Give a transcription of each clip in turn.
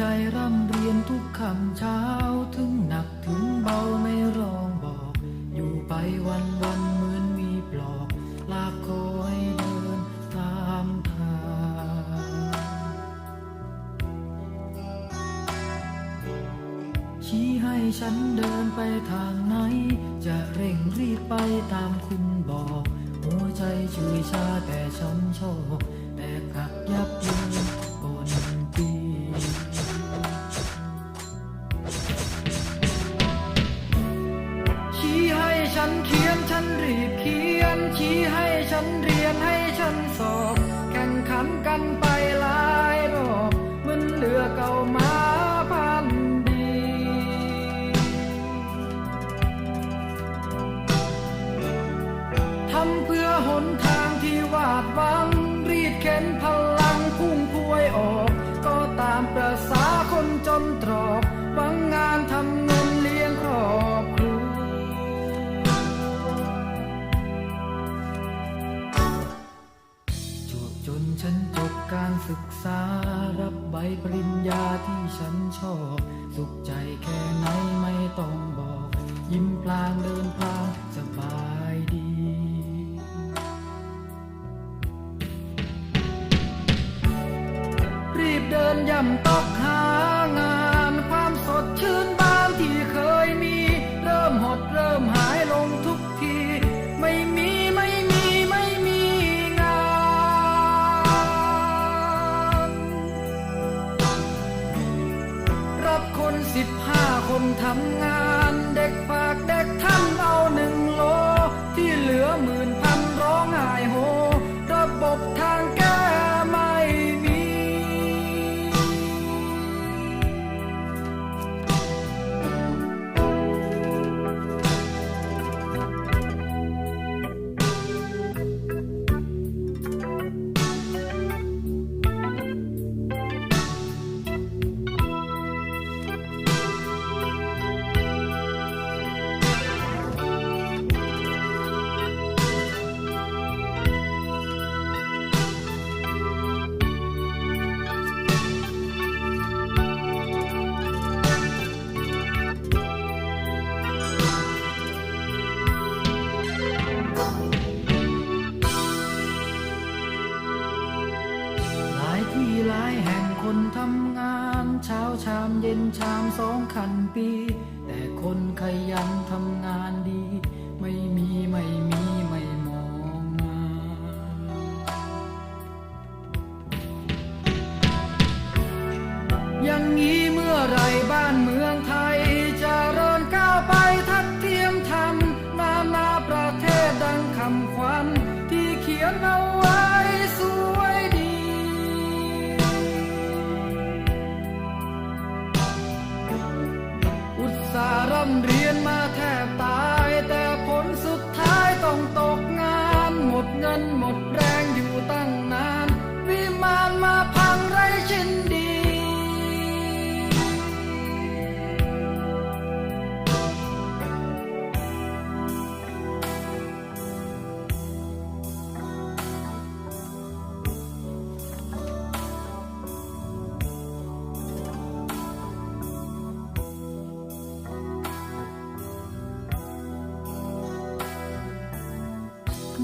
ใจร่ำเรียนทุกคำเช้าถึงหนักถึงเบาไม่รองบอก อยู่ไปวันวันเหมือนมีปลอกลากคอให้เดินตามทางชี้ให้ฉันเดินไปทางไหน จะเร่งรีบไปตามคุณบอก หัวใจช่วยชาแต่ฉันชอบแต่กักยับยิน ฉันเขียนฉันรีบเขียนชี้ให้ฉันเรียนให้ฉันสอบแข่งขันกันไปหลายรอบเหมันเหลือเก่ามาพันดี ทำเพื่อหนทางที่วาดหวัง รีดเข็นพลังพุ่งพวยออก ก็ตามประษาคนจนตร ฉันจบการศึกษา รับใบปริญญาที่ฉันชอบ สุขใจแค่ไหนไม่ต้องบอก ยิ้มพลางเดินพลางสบายดี รีบเดินย่ำตอกหางานความสดชื่น คนทำงาน เด็กฝากเด็กทำเอาหนึ่งโล ที่เหลือหมื่น งานเช้าชามเย็นชามสองคันปี แต่คนขยันทำงานดี ไม่มีไม่มีไม่ำเรียนมาแทบตาย แต่ผลสุดท้ายต้องตกงาน หมดเงินหมดแรงอยู่ตั้ง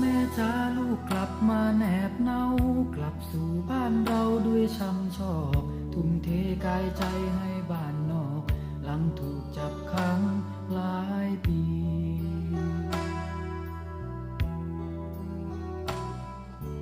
แม่จ้าลูกกลับมาแนบเนา กลับสู่บ้านเราด้วยช้ำชอกทุ่มเทกายใจให้บ้านนอก หลังถูกจับขังหลายปี